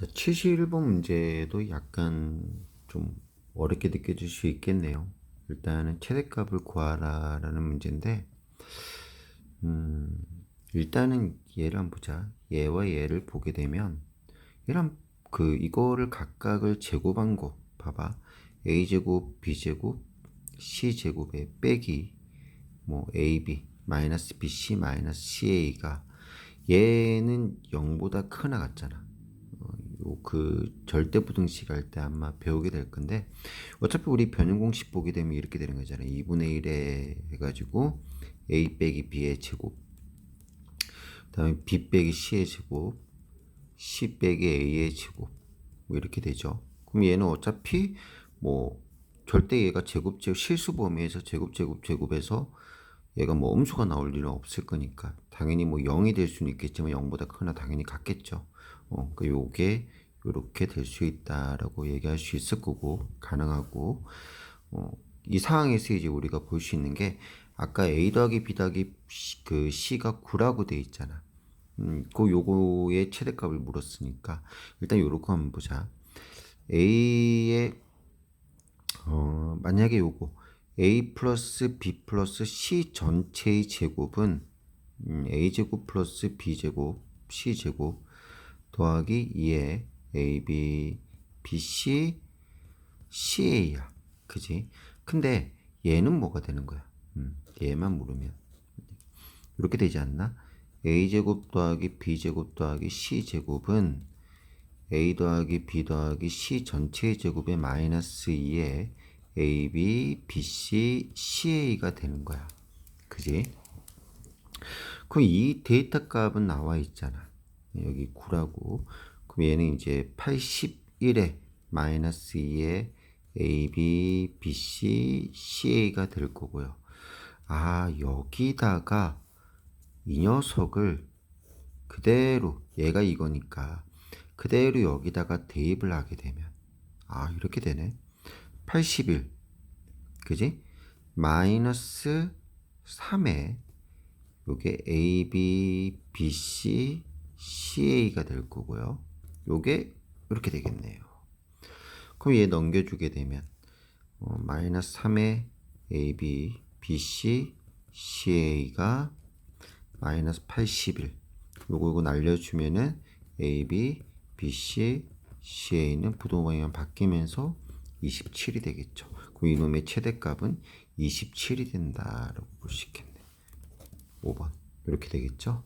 자, 71번 문제도 약간 좀 어렵게 느껴질 수 있겠네요. 일단은 최대값을 구하라라는 문제인데, 음, 일단은 얘를 한번 보자. 얘와 얘를 보게 되면, 얘랑 그, 이거를 각각을 제곱한 거, 봐봐. a제곱, b제곱, c제곱에 빼기, 뭐, ab, 마이너스 bc, 마이너스 ca가, 얘는 0보다 크나 같잖아. 요그 절대부등식 할 때 아마 배우게 될 건데 어차피 우리 변형 공식 보게 되면 이렇게 되는 거잖아요. 2분의 1에 해가지고 a 빼기 b의 제곱 그 다음에 b 빼기 c의 제곱 c 빼기 a의 제곱 뭐 이렇게 되죠. 그럼 얘는 어차피 뭐 절대 얘가 제곱 제곱 실수 범위에서 제곱 제곱 제곱에서 얘가 뭐 음수가 나올 일은 없을 거니까 당연히 뭐 0이 될 수는 있겠지만 0보다 크나 당연히 같겠죠. 어, 그 요게 요렇게 될 수 있다라고 얘기할 수 있을 거고 가능하고 어, 이 상황에서 이제 우리가 볼 수 있는 게 아까 a 더하기 b 더하기 그 c가 9라고 돼 있잖아. 음, 그 요거의 최대값을 물었으니까 일단 요렇게 한번 보자. a의 어, 만약에 요거 a 플러스 b 플러스 c 전체의 제곱은 음, a 제곱 플러스 b 제곱 c 제곱 더하기 2에 a b b c c a야. 그지? 근데 얘는 뭐가 되는 거야? 음, 얘만 물으면. 이렇게 되지 않나? A 제곱 더하기 b 제곱 더하기 c 제곱은 a 더하기 b 더하기 c 전체의 제곱의 마이너스 2에 a b b c c a가 되는 거야. 그지? 그럼 이 데이터 값은 나와 있잖아. 여기 9라고. 그럼 얘는 이제 81에 마이너스 2에 a b b c c a가 될 거고요. 아 여기다가 이 녀석을 그대로 얘가 이거니까 그대로 여기다가 대입을 하게 되면. 아 이렇게 되네 81 그지? 마이너스 3에 요게 a b b c c a가 될 거고요. 요게 이렇게 되겠네요. 그럼 얘 넘겨주게 되면 어, 마이너스 3에 a b b c c a가 마이너스 81 요거 이거 날려주면은 a b b c c a는 부동 방향 바뀌면서 27이 되겠죠. 그럼 이놈의 최대값은 27이 된다라고 볼 수 있겠네. 5번 이렇게 되겠죠.